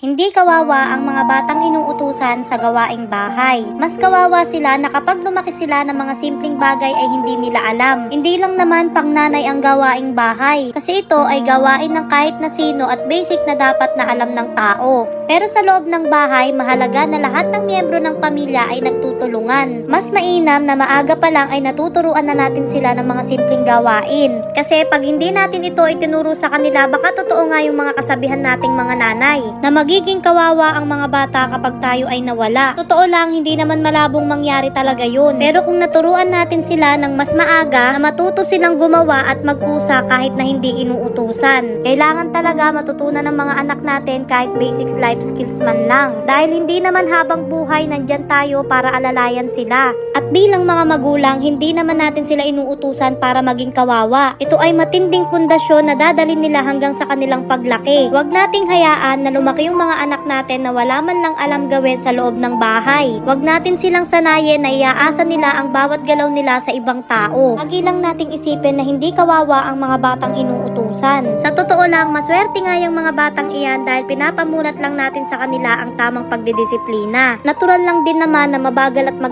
Hindi kawawa ang mga batang inuutusan sa gawaing bahay. Mas kawawa sila na kapag lumaki sila ng mga simpleng bagay ay hindi nila alam. Hindi lang naman pang nanay ang gawaing bahay. Kasi ito ay gawain ng kahit na sino at basic na dapat na alam ng tao. Pero sa loob ng bahay, mahalaga na lahat ng miyembro ng pamilya ay nagtutulungan. Mas mainam na maaga pa lang ay natuturuan na natin sila ng mga simpleng gawain. Kasi pag hindi natin ito itinuro sa kanila, baka totoo nga yung mga kasabihan nating mga nanay na magiging kawawa ang mga bata kapag tayo ay nawala. Totoo lang, hindi naman malabong mangyari talaga yun. Pero kung naturuan natin sila ng mas maaga, na matuto silang gumawa at magkusa kahit na hindi inuutusan. Kailangan talaga matutunan ng mga anak natin kahit basics life skills man lang. Dahil hindi naman habang buhay nandyan tayo para alalayan sila. At bilang mga magulang, hindi naman natin sila inuutusan para maging kawawa. Ito ay matinding pundasyon na dadalhin nila hanggang sa kanilang paglaki. Huwag nating hayaan na lumaki yung mga anak natin na wala man lang alam gawin sa loob ng bahay. Huwag natin silang sanayin na iaasa nila ang bawat galaw nila sa ibang tao. Lagi lang nating isipin na hindi kawawa ang mga batang inuutusan. Sa totoo lang, maswerte nga yung mga batang iyan dahil pinapamulat lang natin sa kanila ang tamang pagdidisiplina. Natural lang din naman na mabagal at mag